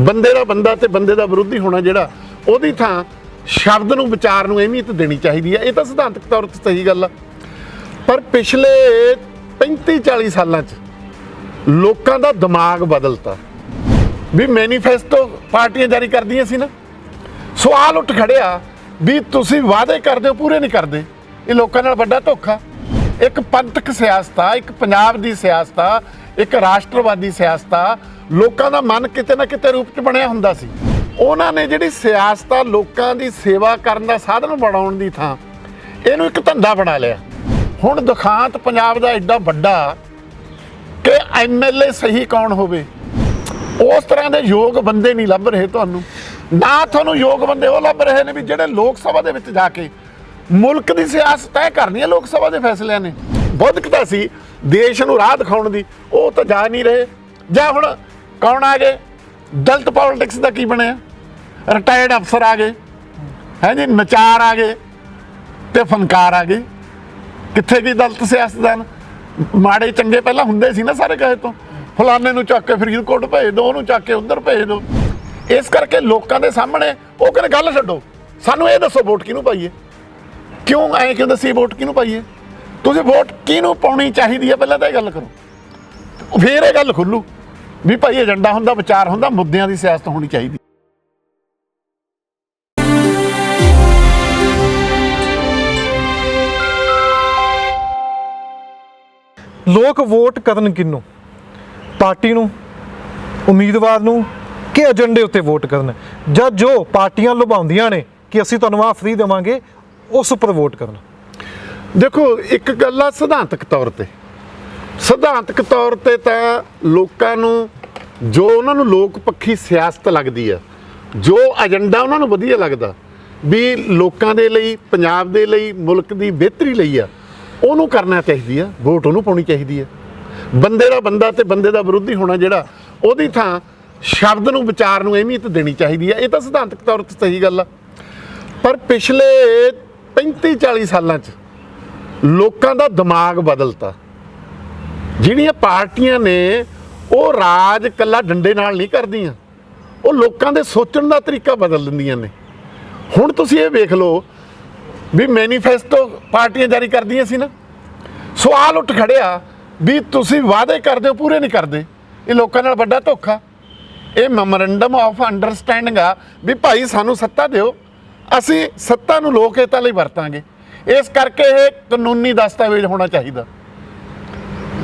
ਬੰਦੇ ਦਾ ਬੰਦਾ ਤੇ ਬੰਦੇ ਦਾ ਵਿਰੋਧੀ ਹੋਣਾ ਜਿਹੜਾ, ਉਹਦੀ ਥਾਂ ਸ਼ਬਦ ਨੂੰ, ਵਿਚਾਰ ਨੂੰ ਅਹਿਮੀਅਤ ਦੇਣੀ ਚਾਹੀਦੀ ਹੈ ਇਹ ਤਾਂ ਸਿਧਾਂਤਕ ਤੌਰ ਤੇ ਸਹੀ ਗੱਲ ਆ। ਪਰ ਪਿਛਲੇ 35 40 ਸਾਲਾਂ 'ਚ ਲੋਕਾਂ ਦਾ ਦਿਮਾਗ ਬਦਲਤਾ। ਵੀ ਮੈਨੀਫੈਸਟੋ ਪਾਰਟੀਆਂ ਜਾਰੀ ਕਰਦੀਆਂ ਸੀ ਨਾ। ਸਵਾਲ ਉੱਠ ਖੜਿਆ ਵੀ ਤੁਸੀਂ ਵਾਅਦੇ ਕਰਦੇ ਹੋ, ਪੂਰੇ ਨਹੀਂ ਕਰਦੇ। ਇਹ ਲੋਕਾਂ ਨਾਲ ਵੱਡਾ ਧੋਖਾ। ਇੱਕ ਪੰਥਕ ਸਿਆਸਤ ਆ, ਇੱਕ ਪੰਜਾਬ ਦੀ ਸਿਆਸਤ ਆ, ਇੱਕ ਰਾਸ਼ਟਰਵਾਦੀ ਸਿਆਸਤ ਆ। ਲੋਕਾਂ ਦਾ ਮਨ ਕਿਤੇ ਨਾ ਕਿਤੇ ਰੂਪ ਚ ਬਣਿਆ ਹੁੰਦਾ ਸੀ। ਉਹਨਾਂ ਨੇ ਜਿਹੜੀ ਸਿਆਸਤ ਆ ਲੋਕਾਂ ਦੀ ਸੇਵਾ ਕਰਨ ਦਾ ਸਾਧਨ ਬਣਾਉਣ ਦੀ ਥਾਂ, ਇਹਨੂੰ ਇੱਕ ਧੰਦਾ ਬਣਾ ਲਿਆ। ਹੁਣ ਦੁਖਾਂਤ ਪੰਜਾਬ ਦਾ ਐਡਾ ਵੱਡਾ ਕਿ ਐਮਐਲਏ ਸਹੀ ਕੌਣ ਹੋਵੇ? ਉਸ ਤਰ੍ਹਾਂ ਦੇ ਯੋਗ ਬੰਦੇ ਨਹੀਂ ਲੱਭ ਰਹੇ ਤੁਹਾਨੂੰ। ਨਾ ਤੁਹਾਨੂੰ ਯੋਗ ਬੰਦੇ ਉਹ ਲੱਭ ਰਹੇ ਨੇ ਵੀ ਜਿਹੜੇ ਲੋਕ ਸਭਾ ਦੇ ਵਿੱਚ ਜਾ ਕੇ ਮੁਲਕ ਦੀ ਸਿਆਸਤ ਤੈਅ ਕਰਨੀ ਹੈ ਲੋਕ ਸਭਾ ਦੇ ਫੈਸਲਿਆਂ ਨੇ। ਬੌਧਿਕਤਾ ਸੀ, ਦੇਸ਼ ਨੂੰ ਰਾਹ ਦਿਖਾਉਣ ਦੀ, ਉਹ ਤਾਂ ਜਾ ਨਹੀਂ ਰਹੇ। ਜਾਂ ਹੁਣ ਕੌਣ ਆ ਗਏ? ਦਲਤ ਪੋਲਿਟਿਕਸ ਦਾ ਕੀ ਬਣਿਆ? ਰਿਟਾਇਰਡ ਅਫਸਰ ਆ ਗਏ। ਹੈ ਜੀ, ਨਚਾਰ ਆ ਗਏ ਤੇ ਫਨਕਾਰ ਆ ਗਏ। ਕਿੱਥੇ ਗਈ ਦਲਤ ਸਿਆਸਤਦਾਨ? ਮਾੜੇ ਚੰਗੇ ਪਹਿਲਾਂ ਹੁੰਦੇ ਸੀ ਨਾ ਸਾਰੇ ਕਹੇ ਤੋਂ। ਫਲਾਣੇ ਨੂੰ ਚੱਕ ਕੇ ਫਰੀਦਕੋਟ ਭੇਜ ਦਿਓ ਉਹਨੂੰ ਚੱਕ ਕੇ ਉਧਰ ਭੇਜ ਦਿਓ ਇਸ ਕਰਕੇ ਲੋਕਾਂ ਦੇ ਸਾਹਮਣੇ ਉਹ ਕਹਿੰਦੇ, ਗੱਲ ਛੱਡੋ। ਸਾਨੂੰ ਇਹ ਦੱਸੋ ਵੋਟ ਕਿਹਨੂੰ ਪਾਈਏ? ਕਿਉਂ ਐਂ ਕਿਉਂ ਦੱਸੀ ਵੋਟ ਕਿਹਨੂੰ ਪਾਈਏ? ਤੁਸੀਂ ਵੋਟ ਕਿਹਨੂੰ ਪਾਉਣੀ ਚਾਹੀਦੀ ਹੈ? ਪਹਿਲਾਂ ਤਾਂ ਇਹ ਗੱਲ ਕਰੋ। ਫੇਰ ਇਹ ਗੱਲ ਖੁੱਲੂ। ਵੀ ਭਾਈ ਏਜੰਡਾ ਹੁੰਦਾ ਵਿਚਾਰ ਹੁੰਦਾ ਮੁੱਦਿਆਂ ਦੀ ਸਿਆਸਤ ਹੋਣੀ ਚਾਹੀਦੀ। ਲੋਕ ਵੋਟ ਕਰਨ ਕਿਹਨੂੰ? ਪਾਰਟੀ ਨੂੰ ਉਮੀਦਵਾਰ ਨੂੰ ਕਿ ਏਜੰਡੇ ਉੱਤੇ ਵੋਟ ਕਰਨ? ਜਦ ਜੋ ਪਾਰਟੀਆਂ ਲੁਭਾਉਂਦੀਆਂ ਨੇ ਕਿ ਅਸੀਂ ਤੁਹਾਨੂੰ ਆਹ ਫ੍ਰੀ ਦੇਵਾਂਗੇ ਉਸ ਉੱਪਰ ਵੋਟ ਕਰਨਾ। ਦੇਖੋ ਇੱਕ ਗੱਲ ਆ ਸਿਧਾਂਤਕ ਤੌਰ ਤੇ। ਸਿਧਾਂਤਕ ਤੌਰ ਤੇ ਤਾਂ ਲੋਕਾਂ ਨੂੰ, ਜੋ ਉਹਨਾਂ ਨੂੰ ਲੋਕ ਪੱਖੀ ਸਿਆਸਤ ਲੱਗਦੀ ਆ, ਜੋ ਏਜੰਡਾ ਉਹਨਾਂ ਨੂੰ ਵਧੀਆ ਲੱਗਦਾ, ਵੀ ਲੋਕਾਂ ਦੇ ਲਈ, ਪੰਜਾਬ ਦੇ ਲਈ, ਮੁਲਕ ਦੀ ਬਿਹਤਰੀ ਲਈ ਆ, ਉਹਨੂੰ ਕਰਨਾ ਚਾਹੀਦੀ ਆ, ਵੋਟ ਉਹਨੂੰ ਪਾਉਣੀ ਚਾਹੀਦੀ ਆ। ਬੰਦੇ ਦਾ ਬੰਦਾ ਤੇ ਬੰਦੇ ਦਾ ਵਿਰੋਧੀ ਹੋਣਾ ਜਿਹੜਾ, ਉਹਦੀ ਥਾਂ ਸ਼ਬਦ ਨੂੰ, ਵਿਚਾਰ ਨੂੰ ਅਹਿਮੀਅਤ ਦੇਣੀ ਚਾਹੀਦੀ ਆ, ਇਹ ਤਾਂ ਸਿਧਾਂਤਕ ਤੌਰ ਤੇ ਸਹੀ ਗੱਲ ਆ। ਪਰ ਪਿਛਲੇ 35 40 ਸਾਲਾਂ 'ਚ ਲੋਕਾਂ ਦਾ ਦਿਮਾਗ ਬਦਲਤਾ। ਜਿਹੜੀਆਂ ਪਾਰਟੀਆਂ ਨੇ, ਉਹ ਰਾਜ ਕੱਲਾ ਡੰਡੇ ਨਾਲ ਨਹੀਂ ਕਰਦੀਆਂ। ਉਹ ਲੋਕਾਂ ਦੇ ਸੋਚਣ ਦਾ ਤਰੀਕਾ ਬਦਲ ਦਿੰਦੀਆਂ ਨੇ। ਹੁਣ ਤੁਸੀਂ ਇਹ ਵੇਖ ਲਓ ਵੀ ਮੈਨੀਫੈਸਟੋ ਪਾਰਟੀਆਂ ਜਾਰੀ ਕਰਦੀਆਂ ਸੀ ਨਾ। ਸਵਾਲ ਉੱਠ ਖੜਿਆ ਵੀ ਤੁਸੀਂ ਵਾਅਦੇ ਕਰਦੇ ਹੋ, ਪੂਰੇ ਨਹੀਂ ਕਰਦੇ। ਇਹ ਲੋਕਾਂ ਨਾਲ ਵੱਡਾ ਧੋਖਾ। ਇਹ ਮੈਮੋਰੈਂਡਮ ਆਫ ਅੰਡਰਸਟੈਂਡਿੰਗ ਆ ਵੀ ਭਾਈ ਸਾਨੂੰ ਸੱਤਾ ਦਿਓ। ਅਸੀਂ ਸੱਤਾ ਨੂੰ ਲੋਕ ਹਿੱਤਾਂ ਲਈ ਵਰਤਾਂਗੇ। ਇਸ ਕਰਕੇ ਇਹ ਕਾਨੂੰਨੀ ਦਸਤਾਵੇਜ਼ ਹੋਣਾ ਚਾਹੀਦਾ।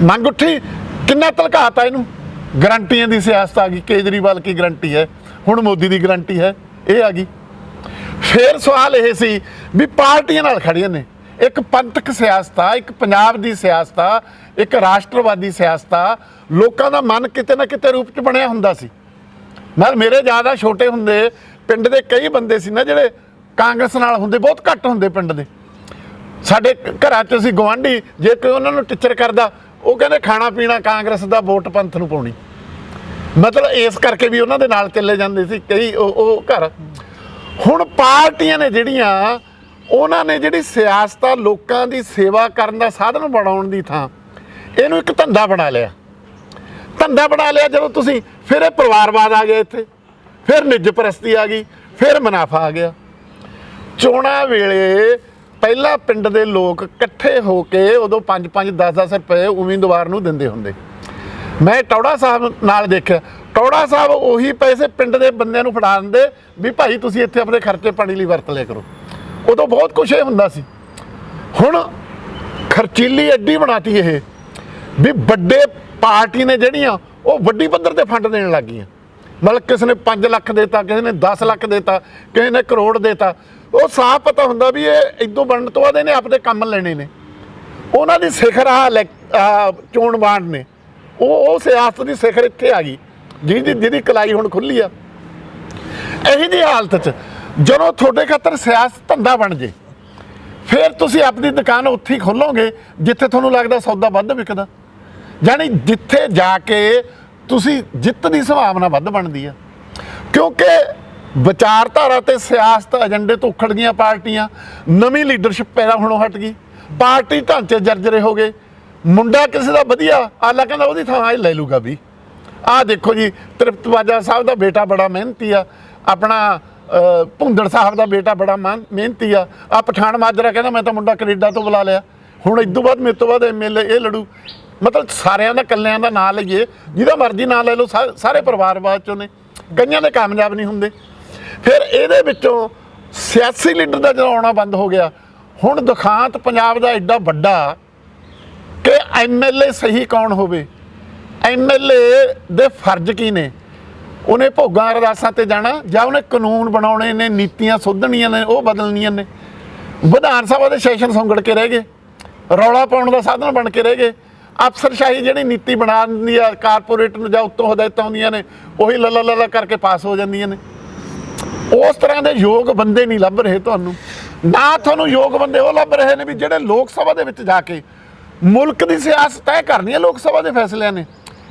ਮੰਗ ਉੱਠੀ, ਕਿੰਨਾ ਧਲਕਾਤਾ ਇਹਨੂੰ? ਗਰੰਟੀਆਂ ਦੀ ਸਿਆਸਤ ਆ ਗਈ, ਕੇਜਰੀਵਾਲ ਕੀ ਗਰੰਟੀ ਹੈ? ਹੁਣ ਮੋਦੀ ਦੀ ਗਰੰਟੀ ਹੈ, ਇਹ ਆ ਗਈ। ਫੇਰ ਸਵਾਲ ਇਹ ਸੀ ਵੀ ਪਾਰਟੀਆਂ ਨਾਲ ਖੜੀਆਂ ਨੇ। ਇੱਕ ਪੰਥਕ ਸਿਆਸਤ ਆ, ਇੱਕ ਪੰਜਾਬ ਦੀ ਸਿਆਸਤ ਆ, ਇੱਕ ਰਾਸ਼ਟਰਵਾਦੀ ਸਿਆਸਤ ਆ, ਲੋਕਾਂ ਦਾ ਮਨ ਕਿਤੇ ਨਾ ਕਿਤੇ ਰੂਪ ਚ ਬਣਿਆ ਹੁੰਦਾ ਸੀ। ਨਾਲ ਮੇਰੇ ਜ਼ਿਆਦਾ ਛੋਟੇ ਹੁੰਦੇ ਪਿੰਡ ਦੇ ਕਈ ਬੰਦੇ ਸੀ ਨਾ ਜਿਹੜੇ ਕਾਂਗਰਸ ਨਾਲ ਹੁੰਦੇ, ਬਹੁਤ ਘੱਟ ਹੁੰਦੇ ਪਿੰਡ ਦੇ। ਸਾਡੇ ਘਰਾਂ 'ਚ ਅਸੀਂ ਗਵਾਂਢੀ ਜੇ ਕੋਈ ਉਹਨਾਂ ਨੂੰ ਟਿੱਚਰ ਕਰਦਾ ਉਹ ਕਹਿੰਦੇ ਖਾਣਾ ਪੀਣਾ ਕਾਂਗਰਸ ਦਾ ਵੋਟ ਪੰਥ ਨੂੰ ਪਾਉਣੀ। ਮਤਲਬ ਇਸ ਕਰਕੇ ਵੀ ਉਹਨਾਂ ਦੇ ਨਾਲ ਚੱਲੇ ਜਾਂਦੇ ਸੀ, ਕਈ ਉਹ ਘਰ। ਹੁਣ ਪਾਰਟੀਆਂ ਨੇ ਜਿਹੜੀਆਂ, ਉਹਨਾਂ ਨੇ ਜਿਹੜੀ ਸਿਆਸਤ ਲੋਕਾਂ ਦੀ ਸੇਵਾ ਕਰਨ ਦਾ ਸਾਧਨ ਬਣਾਉਣ ਦੀ ਥਾਂ, ਇਹਨੂੰ ਇੱਕ ਧੰਦਾ ਬਣਾ ਲਿਆ। ਧੰਦਾ ਬਣਾ ਲਿਆ ਜਦੋਂ ਤੁਸੀਂ, ਫਿਰ ਇਹ ਪਰਿਵਾਰਵਾਦ ਆ ਗਿਆ ਇੱਥੇ, ਫਿਰ ਨਿੱਜ ਪ੍ਰਸਤੀ ਆ ਗਈ, ਫਿਰ ਮੁਨਾਫਾ ਆ ਗਿਆ। ਚੋਣਾਂ ਵੇਲੇ ਪਹਿਲਾਂ ਪਿੰਡ ਦੇ ਲੋਕ ਇਕੱਠੇ ਹੋ ਕੇ ਉਦੋਂ 5 5 10 10 ਰੁਪਏ ਉਮੀਦਵਾਰ ਨੂੰ ਦਿੰਦੇ ਹੁੰਦੇ। ਮੈਂ ਟੌੜਾ ਸਾਹਿਬ ਨਾਲ ਦੇਖਿਆ। ਟੌੜਾ ਸਾਹਿਬ ਉਹੀ ਪੈਸੇ ਪਿੰਡ ਦੇ ਬੰਦਿਆਂ ਨੂੰ ਫੜਾ ਦਿੰਦੇ ਵੀ ਭਾਈ ਤੁਸੀਂ ਇੱਥੇ ਆਪਣੇ ਖਰਚੇ ਪਾਣੀ ਲਈ ਵਰਤ ਲਿਆ ਕਰੋ। ਉਦੋਂ ਬਹੁਤ ਕੁਝ ਇਹ ਹੁੰਦਾ ਸੀ। ਹੁਣ ਖਰਚੀਲੀ ਐਡੀ ਬਣਾਤੀ ਇਹ ਵੀ ਵੱਡੇ ਪਾਰਟੀ ਨੇ ਜਿਹੜੀਆਂ ਉਹ ਵੱਡੀ ਪੱਧਰ ਤੇ ਫੰਡ ਦੇਣ ਲੱਗ ਗਈਆਂ ਮਤਲਬ ਕਿਸੇ ਨੇ 5 ਲੱਖ ਦੇਤਾ, ਕਿਸੇ ਨੇ 10 ਲੱਖ ਦੇਤਾ, ਕਿਸੇ ਨੇ ਕਰੋੜ ਦੇਤਾ। ਉਹ ਸਾਫ਼ ਪਤਾ ਹੁੰਦਾ ਵੀ ਇਹ ਇਦੋਂ ਬਣਨ ਤੋਂ ਬਾਅਦ ਇਹਨੇ ਆਪਦੇ ਕੰਮ ਲੈਣੇ ਨੇ। ਉਹਨਾਂ ਦੀ ਸਿਖਰ ਆ ਚੋਣ ਬਾਂਡ ਨੇ। ਉਹ ਉਹ ਸਿਆਸਤ ਦੀ ਸਿਖਰ ਇੱਥੇ ਆ ਗਈ, ਜਿਹਦੀ ਜਿਹਦੀ ਕਲਾਈ ਹੁਣ ਖੁੱਲੀ ਆ। ਇਹੀ ਦੀ ਹਾਲਤ 'ਚ, ਜਦੋਂ ਤੁਹਾਡੇ ਖਾਤਰ ਸਿਆਸਤ ਧੰਦਾ ਬਣ ਜੇ, ਫਿਰ ਤੁਸੀਂ ਆਪਣੀ ਦੁਕਾਨ ਉੱਥੇ ਹੀ ਖੋਲੋਗੇ, ਜਿੱਥੇ ਤੁਹਾਨੂੰ ਲੱਗਦਾ ਸੌਦਾ ਵੱਧ ਵਿਕਦਾ। ਯਾਨੀ ਜਿੱਥੇ ਜਾ ਕੇ ਤੁਸੀਂ ਜਿੱਤ ਦੀ ਸੰਭਾਵਨਾ ਵੱਧ ਬਣਦੀ ਆ। ਕਿਉਂਕਿ ਵਿਚਾਰਧਾਰਾ ਤੇ ਸਿਆਸਤ ਏਜੰਡੇ ਤੋਂ ਉਖੜ ਗਈਆਂ ਪਾਰਟੀਆਂ। ਨਵੀਂ ਲੀਡਰਸ਼ਿਪ ਪੈਦਾ ਹੋਣੋਂ ਹਟ ਗਈ। ਪਾਰਟੀ ਢਾਂਚੇ ਜਰਜਰੇ ਹੋ ਗਏ। ਮੁੰਡਾ ਕਿਸੇ ਦਾ ਵਧੀਆ ਆਲਾ ਕਹਿੰਦਾ ਉਹਦੀ ਥਾਂ ਇਹ ਲੈ ਲੂਗਾ ਵੀ। ਆਹ ਦੇਖੋ ਜੀ ਤ੍ਰਿਪਤ ਬਾਜਾ ਸਾਹਿਬ ਦਾ ਬੇਟਾ ਬੜਾ ਮਿਹਨਤੀ ਆ। ਆਪਣਾ ਅਹ, ਭੁੰਦੜ ਸਾਹਿਬ ਦਾ ਬੇਟਾ ਬੜਾ ਮਿਹਨਤੀ ਆ। ਆ ਪਠਾਨ ਮਾਜਰਾ ਕਹਿੰਦਾ ਮੈਂ ਤਾਂ ਮੁੰਡਾ ਕੈਨੇਡਾ ਤੋਂ ਬੁਲਾ ਲਿਆ। ਹੁਣ ਇਸ ਤੋਂ ਬਾਅਦ ਮੇਰੇ ਤੋਂ ਬਾਅਦ ਐਮਐਲਏ ਇਹ ਲੜੂ। ਮਤਲਬ ਸਾਰਿਆਂ ਦਾ ਕੱਲਿਆਂ ਦਾ ਨਾਂ ਲਈਏ। ਜਿਹਦਾ ਮਰਜ਼ੀ ਨਾਂ ਲੈ ਲਓ ਸਾਰੇ ਪਰਿਵਾਰ ਬਾਅਦ ਚੋਂ ਨੇ। ਕਈਆਂ ਦੇ ਕਾਮਯਾਬ ਨਹੀਂ ਹੁੰਦੇ। ਫਿਰ ਇਹਦੇ ਵਿੱਚੋਂ ਸਿਆਸੀ ਲੀਡਰ ਦਾ ਜਦੋਂ ਆਉਣਾ ਬੰਦ ਹੋ ਗਿਆ। ਹੁਣ ਦੁਖਾਂਤ ਪੰਜਾਬ ਦਾ ਐਡਾ ਵੱਡਾ ਕਿ ਐਮਐਲਏ ਸਹੀ ਕੌਣ ਹੋਵੇ? ਐਮਐਲਏ ਦੇ ਫਰਜ਼ ਕੀ ਨੇ? ਉਹਨੇ ਭੋਗਾਂ ਅਰਦਾਸਾਂ ਤੇ ਜਾਣਾ ਜਾਂ ਉਹਨੇ ਕਾਨੂੰਨ ਬਣਾਉਣੇ ਨੇ, ਨੀਤੀਆਂ ਸੋਧਣੀਆਂ ਨੇ, ਉਹ ਬਦਲਣੀਆਂ ਨੇ। ਵਿਧਾਨ ਸਭਾ ਦੇ ਸੈਸ਼ਨ ਸੰਗੜ ਕੇ ਰਹਿ ਗਏ। ਰੌਲਾ ਪਾਉਣ ਦਾ ਸਾਧਨ ਬਣ ਕੇ ਰਹਿ ਗਏ। ਅਫਸਰਸ਼ਾਹੀ ਜਿਹੜੀ ਨੀਤੀ ਬਣਾ ਦਿੰਦੀ ਆ, ਕਾਰਪੋਰੇਟ ਨੂੰ ਜਾਂ ਉੱਤੋਂ ਹਦਾਇਤਾਂ ਆਉਂਦੀਆਂ ਨੇ, ਉਹੀ ਲੱਲਾ ਲੱਲਾ ਕਰਕੇ ਪਾਸ ਹੋ ਜਾਂਦੀਆਂ ਨੇ। ਉਸ ਤਰ੍ਹਾਂ ਦੇ ਯੋਗ ਬੰਦੇ ਨਹੀਂ ਲੱਭ ਰਹੇ ਤੁਹਾਨੂੰ। ਨਾ ਤੁਹਾਨੂੰ ਯੋਗ ਬੰਦੇ ਉਹ ਲੱਭ ਰਹੇ ਨੇ ਵੀ ਜਿਹੜੇ ਲੋਕ ਸਭਾ ਦੇ ਵਿੱਚ ਜਾ ਕੇ ਮੁਲਕ ਦੀ ਸਿਆਸਤ ਤੈਅ ਕਰਨੀ ਹੈ ਲੋਕ ਸਭਾ ਦੇ ਫੈਸਲਿਆਂ ਨੇ।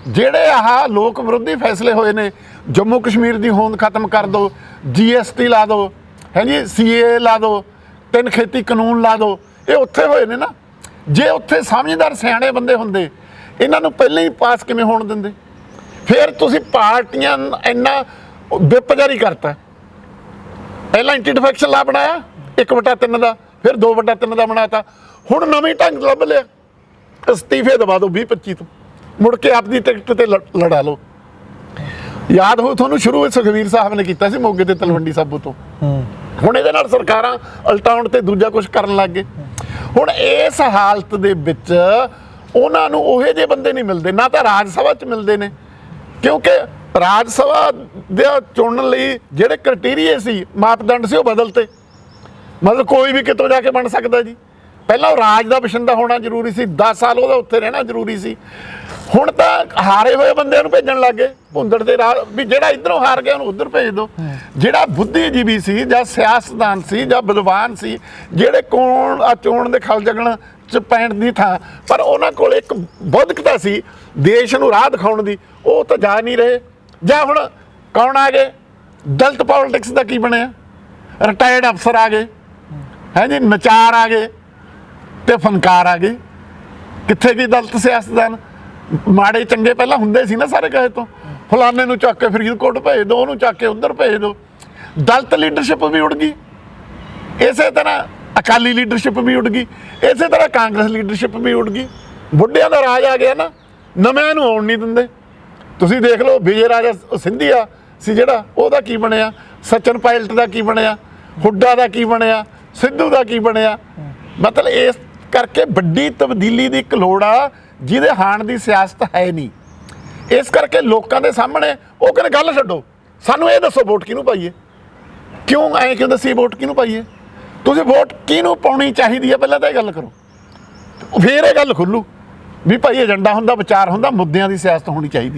ਜਿਹੜੇ ਆਹ ਲੋਕ ਵਿਰੋਧੀ ਫੈਸਲੇ ਹੋਏ ਨੇ, ਜੰਮੂ ਕਸ਼ਮੀਰ ਦੀ ਹੋਂਦ ਖਤਮ ਕਰ ਦਿਓ ਜੀਐਸਟੀ ਲਾ ਦਿਓ ਹੈ ਜੀ ਸੀਏ ਲਾ ਦਿਓ ਤਿੰਨ ਖੇਤੀ ਕਾਨੂੰਨ ਲਾ ਦਿਓ ਇਹ ਉੱਥੇ ਹੋਏ ਨੇ ਨਾ। ਜੇ ਉੱਥੇ ਸਮਝਦਾਰ ਸਿਆਣੇ ਬੰਦੇ ਹੁੰਦੇ, ਇਹਨਾਂ ਨੂੰ ਪਹਿਲਾਂ ਹੀ ਪਾਸ ਕਿਵੇਂ ਹੋਣ ਦਿੰਦੇ? ਫਿਰ ਤੁਸੀਂ ਪਾਰਟੀਆਂ ਇੰਨਾ ਵਿਪ ਕਰਤਾ। ਪਹਿਲਾਂ ਐਂਟੀ ਡਿਫੈਕਸ਼ਨ ਲਾ ਬਣਾਇਆ 1/3 ਦਾ ਫਿਰ 2/3 ਦਾ ਬਣਾਤਾ। ਹੁਣ ਨਵੀਂ ਢੰਗ ਲੱਭ ਲਿਆ। ਅਸਤੀਫੇ ਦਵਾ ਦਿਓ 20 25 ਤੋਂ। ਮੁੜ ਕੇ ਆਪਦੀ ਟਿਕਟ ਤੇ ਲੜ- ਲਓ। ਯਾਦ ਹੋ ਤੁਹਾਨੂੰ ਸ਼ੁਰੂ ਵਿੱਚ ਸੁਖਵੀਰ ਸਾਹਿਬ ਨੇ ਕੀਤਾ ਸੀ ਮੋਗੇ ਤੇ ਤਲਵੰਡੀ ਸਾਬੋ ਤੋਂ। ਹੁਣ ਇਹਦੇ ਨਾਲ ਸਰਕਾਰਾਂ ਅਲਟਾਉਣ ਤੇ ਦੂਜਾ ਕੁਝ ਕਰਨ ਲੱਗ ਗਏ। ਹੁਣ ਇਸ ਹਾਲਤ ਦੇ ਵਿੱਚ ਉਹਨਾਂ ਨੂੰ ਉਹੇ ਜਿਹੇ ਬੰਦੇ ਨਹੀਂ ਮਿਲਦੇ ਨਾ ਤਾਂ ਰਾਜ ਸਭਾ 'ਚ ਮਿਲਦੇ ਨੇ। ਕਿਉਂਕਿ ਰਾਜ ਸਭਾ ਦੇ ਚੁਣਨ ਲਈ ਜਿਹੜੇ ਕ੍ਰਾਈਟੇਰੀਆ ਸੀ ਮਾਪਦੰਡ ਸੀ ਉਹ ਬਦਲਤੇ। ਮਤਲਬ ਕੋਈ ਵੀ ਕਿਤੋਂ ਜਾ ਕੇ ਬਣ ਸਕਦਾ ਜੀ। ਪਹਿਲਾਂ ਉਹ ਰਾਜ ਦਾ ਬਸ਼ਿੰਦਾ ਹੋਣਾ ਜ਼ਰੂਰੀ ਸੀ 10 ਸਾਲ ਉਹਦਾ ਉੱਥੇ ਰਹਿਣਾ ਜ਼ਰੂਰੀ ਸੀ। ਹੁਣ ਤਾਂ ਹਾਰੇ ਹੋਏ ਬੰਦਿਆਂ ਨੂੰ ਭੇਜਣ ਲੱਗੇ ਭੁੰਦੜ ਦੇ ਰਾਹ ਵੀ ਜਿਹੜਾ ਇਧਰੋਂ ਹਾਰ ਗਿਆ ਉਹਨੂੰ ਉਧਰ ਭੇਜ ਦਿਓ। ਜਿਹੜਾ ਬੁੱਧੀਜੀਵੀ ਸੀ ਜਾਂ ਸਿਆਸਤਦਾਨ ਸੀ ਜਾਂ ਵਿਦਵਾਨ ਸੀ ਜਿਹੜੇ ਕੋਣ ਆ ਚੋਣ ਦੇ ਖਲ ਜਗਣ ਚ ਪੈਣ ਦੀ ਥਾਂ ਪਰ ਉਹਨਾਂ ਕੋਲ ਇੱਕ ਬੌਧਿਕਤਾ ਸੀ ਦੇਸ਼ ਨੂੰ ਰਾਹ ਦਿਖਾਉਣ ਦੀ। ਉਹ ਤਾਂ ਜਾ ਨਹੀਂ ਰਹੇ। ਜਾਂ ਹੁਣ ਕੌਣ ਆ ਗਏ? ਦਲਤ ਪੋਲਿਟਿਕਸ ਦਾ ਕੀ ਬਣਿਆ? ਰਿਟਾਇਰਡ ਅਫਸਰ ਆ ਗਏ। ਹੈ ਜੀ, ਨਚਾਰ ਆ ਗਏ ਤੇ ਫਨਕਾਰ ਆ ਗਏ। ਕਿੱਥੇ ਗਈ ਦਲਤ ਸਿਆਸਤਦਾਨ? ਮਾੜੇ ਚੰਗੇ ਪਹਿਲਾਂ ਹੁੰਦੇ ਸੀ ਨਾ ਸਾਰੇ ਕਹੇ ਤੋਂ। ਫਲਾਣੇ ਨੂੰ ਚੱਕ ਕੇ ਫਰੀਦਕੋਟ ਭੇਜ ਦਿਓ ਉਹਨੂੰ ਚੱਕ ਕੇ ਉਧਰ ਭੇਜ ਦਿਓ ਦਲਤ ਲੀਡਰਸ਼ਿਪ ਵੀ ਉੜ ਗਈ। ਇਸੇ ਤਰ੍ਹਾਂ ਅਕਾਲੀ ਲੀਡਰਸ਼ਿਪ ਵੀ ਉੜ ਗਈ। ਇਸੇ ਤਰ੍ਹਾਂ ਕਾਂਗਰਸ ਲੀਡਰਸ਼ਿਪ ਵੀ ਉੜ ਗਈ। ਬੁੱਢਿਆਂ ਦਾ ਰਾਜ ਆ ਗਿਆ ਨਾ। ਨਵਿਆਂ ਨੂੰ ਆਉਣ ਨਹੀਂ ਦਿੰਦੇ। ਤੁਸੀਂ ਦੇਖ ਲਓ, ਵਿਜੇ ਰਾਜਾ ਸਿੰਧੀਆ ਸੀ ਜਿਹੜਾ, ਉਹਦਾ ਕੀ ਬਣਿਆ? ਸਚਨ ਪਾਇਲਟ ਦਾ ਕੀ ਬਣਿਆ? ਹੁੱਡਾ ਦਾ ਕੀ ਬਣਿਆ? ਸਿੱਧੂ ਦਾ ਕੀ ਬਣਿਆ? ਮਤਲਬ ਇਸ ਕਰਕੇ ਵੱਡੀ ਤਬਦੀਲੀ ਦੀ ਇੱਕ ਲੋੜ ਆ, ਜਿਹਦੇ ਹਾਣ ਦੀ ਸਿਆਸਤ ਹੈ ਨਹੀਂ। ਇਸ ਕਰਕੇ ਲੋਕਾਂ ਦੇ ਸਾਹਮਣੇ ਉਹ ਕਹਿੰਦੇ, ਗੱਲ ਛੱਡੋ, ਸਾਨੂੰ ਇਹ ਦੱਸੋ ਵੋਟ ਕਿਹਨੂੰ ਪਾਈਏ? ਕਿਉਂ ਐਂ ਕਿਉਂ ਦੱਸੀ ਵੋਟ ਕਿਹਨੂੰ ਪਾਈਏ? ਤੁਸੀਂ ਵੋਟ ਕਿਹਨੂੰ ਪਾਉਣੀ ਚਾਹੀਦੀ ਹੈ ਪਹਿਲਾਂ ਤਾਂ ਇਹ ਗੱਲ ਕਰੋ। ਫੇਰ ਇਹ ਗੱਲ ਖੁੱਲੂ ਵੀ ਭਾਈ ਏਜੰਡਾ ਹੁੰਦਾ, ਵਿਚਾਰ ਹੁੰਦਾ, ਮੁੱਦਿਆਂ ਦੀ ਸਿਆਸਤ ਹੋਣੀ ਚਾਹੀਦੀ